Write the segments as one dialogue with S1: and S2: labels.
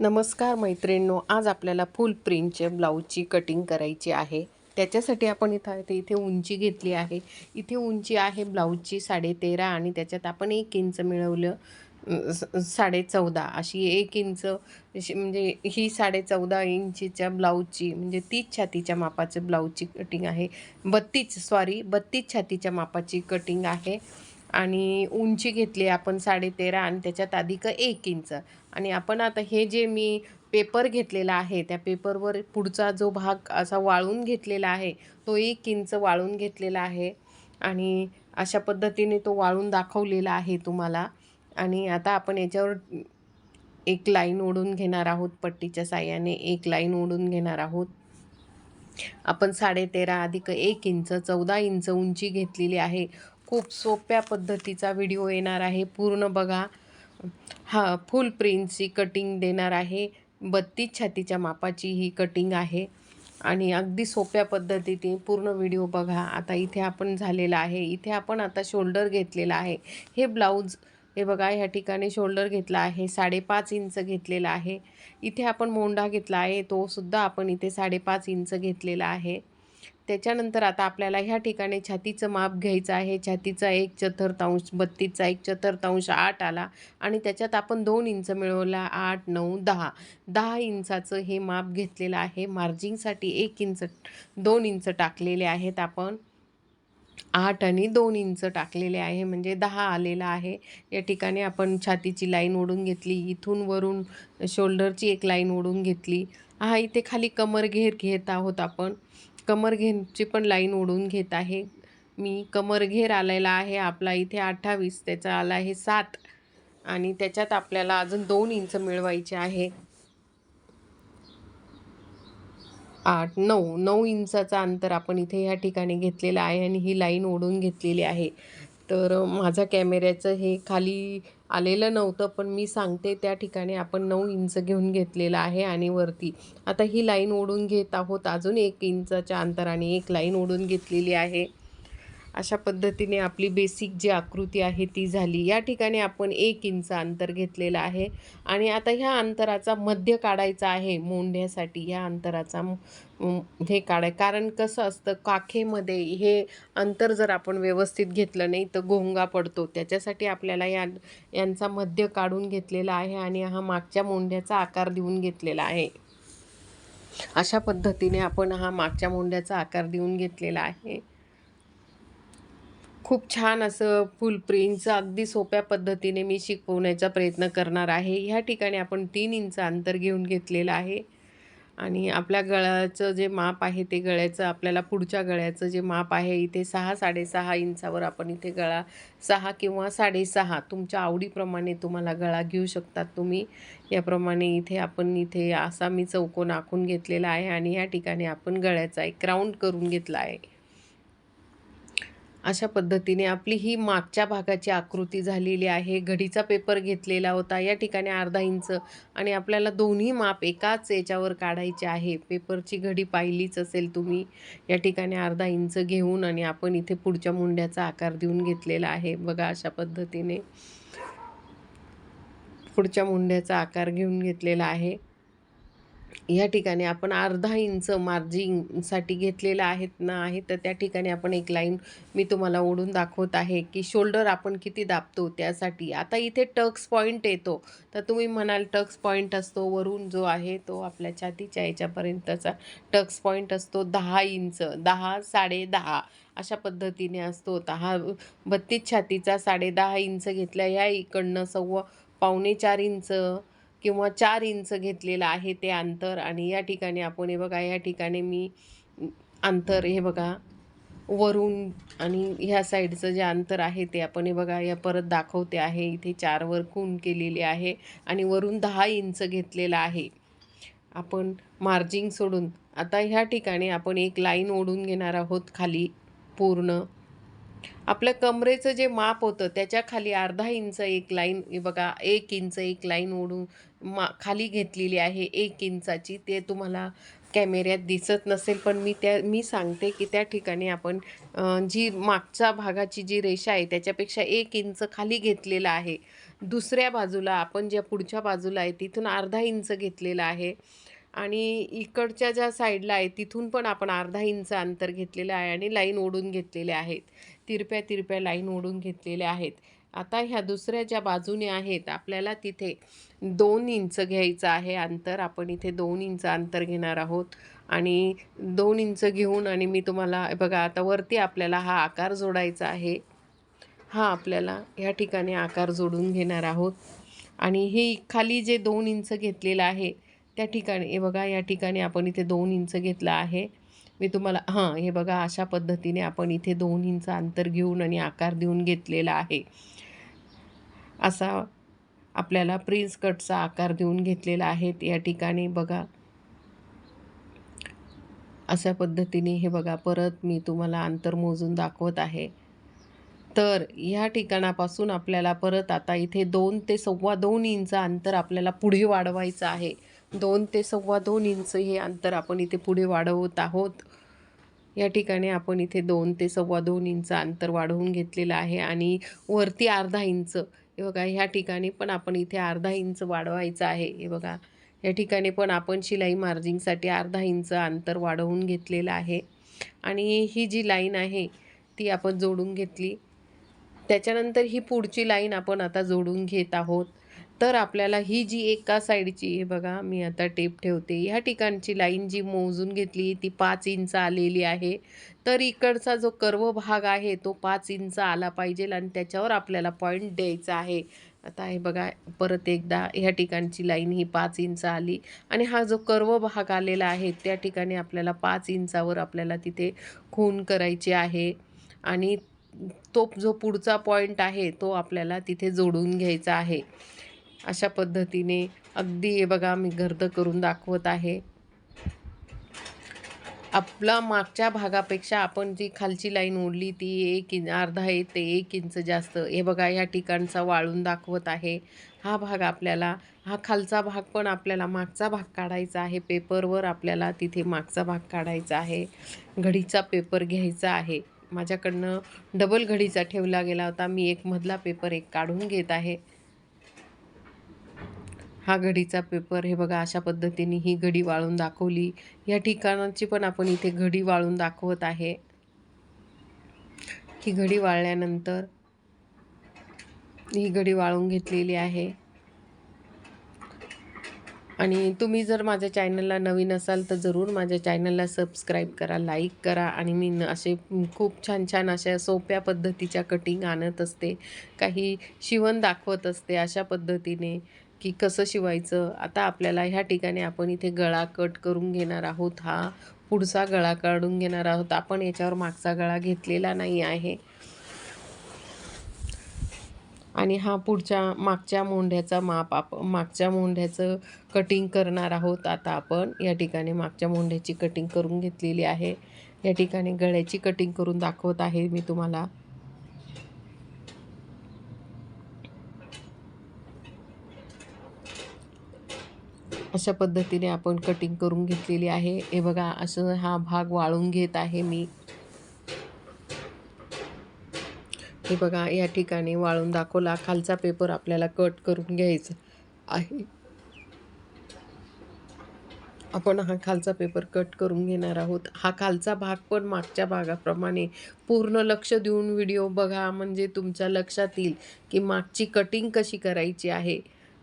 S1: नमस्कार मैत्रिणींनो आज आपल्याला फुल प्रिंटच्या ब्लाऊजची कटिंग करायची आहे. त्याच्यासाठी आपण इथं इथे इथे उंची घेतली आहे. इथे उंची आहे ब्लाऊजची साडे तेरा आणि त्याच्यात आपण एक इंच मिळवलं साडे चौदा अशी एक इंच अशी म्हणजे ही साडे चौदा इंचीच्या ब्लाऊजची म्हणजे तीस छातीच्या मापाचं ब्लाऊजची कटिंग आहे. बत्तीस सॉरी बत्तीस छातीच्या मापाची कटिंग आहे. आणि उंची घेतली आपण साडेतेरा आणि त्याच्यात अधिक एक इंच. आणि आपण आता हे जे मी पेपर घेतलेला आहे त्या पेपरवर पुढचा जो भाग असा वाळून घेतलेला आहे तो एक इंच वाळून घेतलेला आहे. आणि अशा पद्धतीने तो वाळून दाखवलेला आहे तुम्हाला. आणि आता आपण याच्यावर एक लाईन ओढून घेणार आहोत पट्टीच्या साह्याने एक लाईन ओढून घेणार आहोत. आपण साडेतेरा अधिक एक इंच चौदा इंच उंची घेतलेली आहे. खूप सोप्या पद्धतीचा व्हिडिओ येणार आहे. पूर्ण बघा. हा फुल प्रिंटची कटिंग देणार आहे. बत्तीस छातीच्या मापाची ही कटिंग आहे. आणि अगदी सोप्या पद्धतीने पूर्ण व्हिडिओ बघा. आता इथे आपण झालेला आहे. इथे आपण आता शोल्डर घेतलेला आहे. हे ब्लाऊज हे बघा ह्या ठिकाणी शोल्डर घेतला आहे. साडेपाच इंच घेतलेला आहे. इथे आपण मोंडा घेतला आहे. तो सुद्धा आपण इथे साडेपाच इंच घेतलेला आहे. त्याच्यानंतर आता आपल्याला ह्या ठिकाणी छातीचं माप घ्यायचं आहे. छातीचा एक चतुर्थांश बत्तीसचा एक चतुर्थांश आठ आला आणि त्याच्यात आपण दोन इंच मिळवला आठ नऊ दहा. दहा इंचाचं हे माप घेतलेलं आहे. मार्जिंगसाठी एक इंच दोन इंच टाकलेले आहेत आपण. आठ आणि दोन इंच टाकलेले आहे. म्हणजे दहा आलेला आहे. या ठिकाणी आपण छातीची लाईन ओढून घेतली. इथून वरून शोल्डरची एक लाईन ओढून घेतली. हा इथे खाली कमर घेर घेत आहोत आपण. कमर घेरची पण लाईन ओढून घेत आहे. मी कमर घेर आलेला आहे आपला इथे अठ्ठावीस त्याचा आला आहे सात. आणि त्याच्यात आपल्याला अजून दोन इंच मिळवायचे आहे. आठ नऊ. नऊ इंचाचा अंतर आपण इथे ह्या ठिकाणी घेतलेला आहे आणि ही लाईन ओढून घेतलेली आहे. तर माझा कॅमेऱ्याचं हे खाली आलेलं नव्हतं पण मी सांगते त्या ठिकाणी आपण नऊ इंच घेऊन घेतलेलं आहे आणि वरती. आता ही लाईन ओढून घेत आहोत. अजून एक इंचाच्या अंतराने एक लाईन ओढून घेतलेली आहे. अशा पद्धतीने आपली बेसिक जी आकृती आहे ती झाली. या ठिकाणी आपण एक इंच अंतर घेतलेलं आहे. आणि आता ह्या अंतराचा मध्य काढायचा आहे मोंढ्यासाठी ह्या अंतराचा हे काढाय कारण कसं असतं काखेमध्ये हे अंतर जर आपण व्यवस्थित घेतलं नाही तर गोंगा पडतो. त्याच्यासाठी आपल्याला या यांचा मध्य काढून घेतलेला आहे आणि हा मागच्या मोंढ्याचा आकार देऊन घेतलेला आहे. अशा पद्धतीने आपण हा मागच्या मोंढ्याचा आकार देऊन घेतलेला आहे. खूप छान असं फुल प्रिंटचं अगदी सोप्या पद्धतीने मी शिकवण्याचा प्रयत्न करणार आहे. ह्या ठिकाणी आपण तीन इंच अंतर घेऊन घेतलेलं आहे. आणि आपल्या गळ्याचं जे माप आहे ते गळ्याचं आपल्याला पुढच्या गळ्याचं जे माप आहे इथे सहा साडेसहा इंचावर आपण इथे गळा सहा किंवा साडेसहा तुमच्या आवडीप्रमाणे तुम्हाला गळा घेऊ शकतात तुम्ही. याप्रमाणे इथे आपण इथे असा मी चौकोन आखून घेतलेला आहे आणि या ठिकाणी आपण गळ्याचा एक राऊंड करून घेतला आहे. अशा पद्धतीने आपली ही मागच्या भागाची आकृती झालेली आहे. घडीचा पेपर घेतलेला होता. या ठिकाणी अर्धा इंच आणि आपल्याला दोन्ही माप एकाच याच्यावर काढायचे आहे. पेपरची घडी पाहिलीच असेल तुम्ही. या ठिकाणी अर्धा इंच घेऊन आणि आपण इथे पुढच्या मुंड्याचा आकार देऊन घेतलेला आहे. बघा अशा पद्धतीने पुढच्या मुंड्याचा आकार घेऊन घेतलेला आहे. या ठिकाणी आपण अर्धा इंच मार्जिंगसाठी घेतलेलं आहेत ना आहे तर त्या ठिकाणी आपण एक लाईन मी तुम्हाला ओढून दाखवत आहे की शोल्डर आपण किती दाबतो त्यासाठी. आता इथे टक्स पॉईंट येतो. तर तुम्ही म्हणाल टक्स पॉईंट असतो वरून जो आहे तो आपल्या छातीच्या याच्यापर्यंतचा टक्स पॉईंट असतो दहा इंच दहा साडे दहा. अशा पद्धतीने असतो. दहा बत्तीस छातीचा साडे दहा इंच घेतला. ह्या इकडनं सव्वा पावणे चार इंच किंवा चार इंच घेतलेलं आहे ते अंतर आणि या ठिकाणी आपण हे बघा या ठिकाणी मी अंतर हे बघा वरून आणि ह्या साईडचं जे अंतर आहे ते आपण हे बघा या परत दाखवते आहे. इथे चारवर खून केलेली आहे आणि वरून दहा इंच घेतलेलं आहे. आपण मार्जिंग सोडून आता ह्या ठिकाणी आपण एक लाईन ओढून घेणार आहोत खाली पूर्ण. आपलं कमरेचं जे माप होतं त्याच्याखाली अर्धा इंच एक लाईन बघा एक इंच एक लाईन ओढून मा खाली घेतलेली आहे एक इंचाची ते तुम्हाला कॅमेऱ्यात दिसत नसेल पण मी त्या मी सांगते की त्या ठिकाणी आपण जी मागच्या भागाची जी रेषा आहे त्याच्यापेक्षा एक इंच खाली घेतलेला आहे. दुसऱ्या बाजूला आपण ज्या पुढच्या बाजूला आहे तिथून अर्धा इंच घेतलेला आहे. आणि इकडच्या ज्या साईडला आहे तिथून पण आपण अर्धा इंच अंतर घेतलेलं आहे आणि लाईन ओढून घेतलेले आहेत. तिरप्या तिरप्या लाईन ओढून घेतलेल्या आहेत. आता ह्या दुसऱ्या ज्या बाजूने आहेत आपल्याला तिथे दोन इंच घ्यायचं आहे अंतर. आपण इथे दोन इंच अंतर घेणार आहोत. आणि दोन इंच घेऊन आणि मी तुम्हाला बघा आता वरती आपल्याला हा आकार जोडायचा आहे. हा आपल्याला ह्या ठिकाणी आकार जोडून घेणार आहोत. आणि हे खाली जे दोन इंच घेतलेलं आहे त्या ठिकाणी बघा या ठिकाणी आपण इथे दोन इंच घेतलं आहे. मी तुम्हाला हां हे बघा अशा पद्धतीने आपण इथे दोन इंच अंतर घेऊन आणि आकार देऊन घेतलेला आहे. असा आपल्याला प्रिन्स कटचा आकार देऊन घेतलेला आहे. या ठिकाणी बघा. अशा पद्धतीने हे बघा परत मी तुम्हाला अंतर मोजून दाखवत आहे. तर ह्या ठिकाणापासून आपल्याला परत आता इथे दोन ते सव्वा दोन इंच अंतर आपल्याला पुढे वाढवायचं आहे. दोन ते सव्वा दोन इंच हे अंतर आपण इथे पुढे वाढवत आहोत. या ठिकाणी आपण इथे दोन ते सव्वा दोन इंच अंतर वाढवून घेतलेलं आहे आणि वरती अर्धा इंच. हे बघा ह्या ठिकाणी पण आपण इथे अर्धा इंच वाढवायचं आहे. हे बघा या ठिकाणी पण आपण शिलाई मार्जिंगसाठी अर्धा इंच अंतर वाढवून घेतलेलं आहे. आणि ही जी लाईन आहे ती आपण जोडून घेतली. त्याच्यानंतर ही पुढची लाईन आपण आता जोडून घेत आहोत. तर आपल्याला ही जी एका साईडची हे बघा मी आता टेप ठेवते. ह्या ठिकाणची लाईन जी मोजून घेतली ती पाच इंच आलेली आहे. तर इकडचा जो कर्व भाग आहे तो पाच इंच आला पाहिजे आणि त्याच्यावर आपल्याला पॉईंट द्यायचा आहे. आता हे बघा परत एकदा ह्या ठिकाणची लाईन ही पाच इंच आली आणि हा जो कर्व भाग आलेला आहे त्या ठिकाणी आपल्याला पाच इंचावर आपल्याला तिथे खून करायची आहे आणि तो जो पुढचा पॉईंट आहे तो आपल्याला तिथे जोडून घ्यायचा आहे. अशा पद्धतीने अगदी हे बघा मी गर्द करून दाखवत आहे. आपला मागच्या भागापेक्षा आपण जी खालची लाईन ओढली ती एक इंच अर्धा आहे ते एक इंच जास्त. हे बघा ह्या ठिकाणचा वाळून दाखवत आहे. हा भाग आपल्याला हा खालचा भाग पण आपल्याला मागचा भाग काढायचा आहे. पेपरवर आपल्याला तिथे मागचा भाग काढायचा आहे. घडीचा पेपर घ्यायचा आहे. माझ्याकडनं डबल घडीचा ठेवला गेला होता. मी एक मधला पेपर एक काढून घेत आहे. हा घडीचा पेपर. हे बघा अशा पद्धतीने ही घडी वाळून दाखवली. या ठिकाणाची पण आपण इथे घडी वाळून दाखवत आहे. ही घडी वाळल्यानंतर ही घडी वाळून घेतलेली आहे. आणि तुम्ही जर माझ्या चॅनलला नवीन असाल तर जरूर माझ्या चॅनलला सबस्क्राईब करा लाईक करा आणि मी असे खूप छान छान अशा सोप्या पद्धतीच्या कटिंग आणत असते. काही शिवण दाखवत असते अशा पद्धतीने. की कसं शिवायचं? आता आपल्याला ह्या ठिकाणी आपण इथे गळा कट करून घेणार आहोत. हा पुढचा गळा काढून घेणार आहोत. आपण याच्यावर मागचा गळा घेतलेला नाही आहे. आणि हा पुढच्या मागच्या मोंढ्याचा माप आप मागच्या मोंढ्याचं कटिंग करणार आहोत. आता आपण या ठिकाणी मागच्या मोंढ्याची कटिंग करून घेतलेली आहे. या ठिकाणी गळ्याची कटिंग करून दाखवत आहे मी तुम्हाला. अशा पद्धतीने आपण कटिंग करून घेतलेली आहे. हे बघा असं हा भाग वाळून घेत आहे मी. हे बघा या ठिकाणी वाळून दाखवला. खालचा पेपर आपल्याला कट करून घ्यायचा आहे. आपण हा खालचा पेपर कट करून घेणार आहोत. हा खालचा भाग पण मागच्या भागाप्रमाणे पूर्ण लक्ष देऊन व्हिडिओ बघा. म्हणजे तुमच्या लक्षात येईल की मागची कटिंग कशी करायची आहे.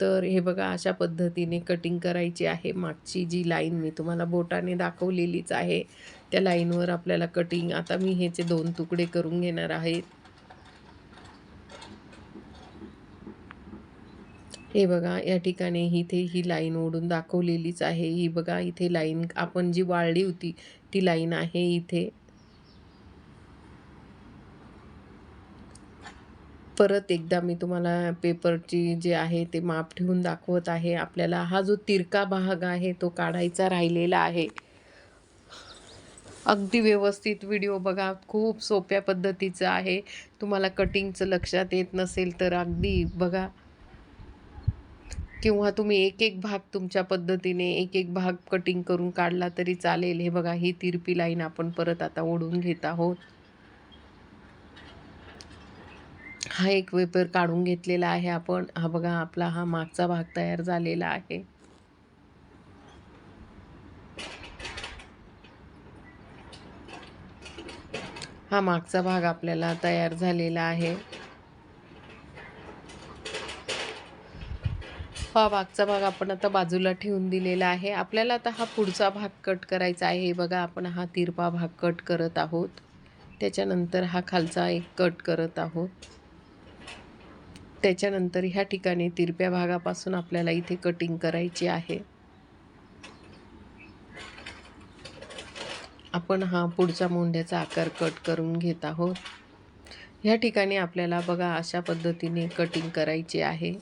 S1: तर हे बघा अशा पद्धतीने कटिंग करायची आहे. मागची जी लाईन मी तुम्हाला बोटाने दाखवलेलीच आहे त्या लाईनवर आपल्याला कटिंग आता मी ह्याचे दोन तुकडे करून घेणार आहेत हे बघा या ठिकाणी इथे ही लाईन ओढून दाखवलेलीच आहे. ही बघा इथे लाईन आपण जी वाळली होती ती लाईन आहे इथे. परत एकदा मी तुम्हाला पेपरची जे आहे ते माप ठेवून दाखवत आहे. आपल्याला हा जो तिरका भाग आहे तो काढायचा राहिलेला आहे. अगदी व्यवस्थित व्हिडिओ बघा खूप सोप्या पद्धतीचं आहे. तुम्हाला कटिंगचं लक्षात येत नसेल तर अगदी बघा. किंवा तुम्ही एक एक भाग तुमच्या पद्धतीने एक एक भाग कटिंग करून काढला तरी चालेल. हे बघा ही तिरपी लाईन आपण परत आता ओढून घेत आहोत. हा एक पेपर काढून घेतलेला आहे आपण. हा बघा आपला हा मागचा भाग तयार झालेला आहे. हा मागचा भाग आपल्याला तयार झालेला आहे. हा मागचा भाग आपण आता बाजूला ठेवून दिलेला आहे. आपल्याला आता हा पुढचा भाग कट करायचा आहे. हे बघा आपण हा तिरपा भाग कट करत आहोत. त्याच्यानंतर हा खालचा एक कट करत आहोत. त्याच्यानंतर ह्या ठिकाणी तिरप्या भागापासून आपल्याला इथे कटिंग करायची आहे. आपण हा पुढचा मोंढ्याचा आकार कट करून घेत आहोत. ह्या ठिकाणी आपल्याला बघा अशा पद्धतीने कटिंग करायची आहे.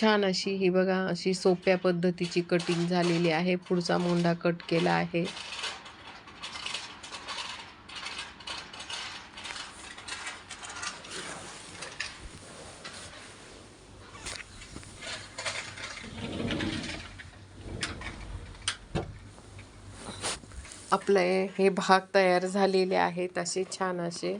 S1: छान अशी ही बघा अशी सोप्या पद्धतीची कटिंग झालेली आहे. पुढचा मोंडा कट केला आहे. आपले हे भाग तयार झालेले आहेत असे छान असे.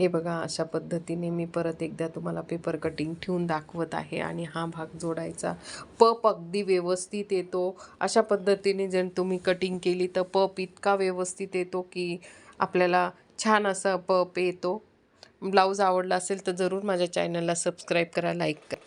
S1: हे बघा अशा पद्धतीने मी परत एकदा तुम्हाला पेपर कटिंग ठेवून दाखवत आहे आणि हा भाग जोडायचा. पप अगदी व्यवस्थित येतो. अशा पद्धतीने जर तुम्ही कटिंग केली तर पप इतका व्यवस्थित येतो की आपल्याला छान असा पप येतो. ब्लाऊज आवडला असेल तर जरूर माझ्या चॅनलला सबस्क्राईब करा लाईक करा.